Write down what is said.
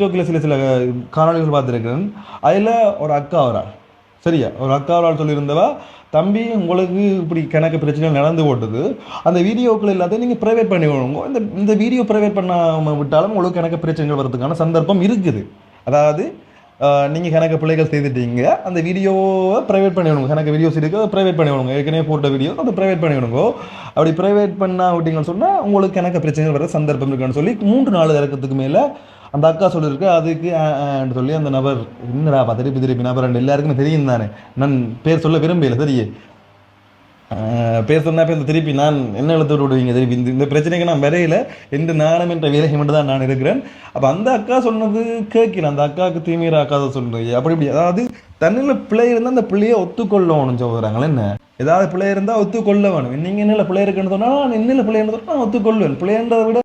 டிக்டாக்கில் சில சில காணொளிகள் பார்த்துருக்கேன் அதில் ஒரு அக்கா வரா சரியா? ஒரு அக்கா ஒரு சொல்லியிருந்தவா தம்பி உங்களுக்கு இப்படி கணக்கு பிரச்சனைகள் நடந்து போட்டது. அந்த வீடியோக்கள் எல்லாத்தையும் நீங்கள் ப்ரைவேட் பண்ணி விடுங்க இந்த இந்த வீடியோ ப்ரைவேட் பண்ணாமல் விட்டாலும் உங்களுக்கு கணக்கு பிரச்சனைகள் வரதுக்கான சந்தர்ப்பம் இருக்குது. அதாவது நீங்கள் கணக்கு பிள்ளைகள் செய்துட்டீங்க. அந்த வீடியோவை ப்ரைவேட் பண்ணி விடுங்க. கணக்கு வீடியோஸ் இருக்குது அதை ப்ரைவேட் பண்ணி விடுங்க. ஏற்கனவே போட்ட வீடியோ அதை ப்ரைவேட் பண்ணி விடுங்க. அப்படி ப்ரைவேட் பண்ணா விட்டீங்கன்னு சொன்னால் உங்களுக்கு கணக்கு பிரச்சனைகள் வர சந்தர்ப்பம் இருக்குன்னு சொல்லி மூன்று நாலு இறக்கத்துக்கு மேலே அந்த அக்கா சொல்லியிருக்கு அதுக்கு சொல்லி அந்த நபர் என்னடா பா திருப்பி திருப்பி நபர் எல்லாருக்குமே தெரியும் தானே? நான் பேர் சொல்ல விரும்பல சரியே ஆஹ் பேர் சொன்னா பேர் திருப்பி நான் என்ன எழுத்து விடுவீங்க? திருப்பி இந்த இந்த பிரச்சனைக்கு நான் வரையில. எந்த நாணம் என்ற விலகி மட்டும் தான் நான் இருக்கிறேன். அப்போ அந்த அக்கா சொன்னது கேட்கல அந்த அக்காவுக்கு தீமீர அக்கா தான் சொல்கிறீங்க அப்படி இப்படி அதாவது தன்னில் பிள்ளை இருந்தால் அந்த பிள்ளையை ஒத்துக்கொள்ளணும்னு சொல்கிறாங்களே என்ன? ஏதாவது பிள்ளை இருந்தால் ஒத்துக்கொள்ள வேணும். நீங்கள் என்ன பிள்ளை இருக்குன்னு சொன்னால் நான் என்ன பிள்ளைன்னு சொன்னால் நான் ஒத்துக்கொள்வேன். பிள்ளைன்றதை விட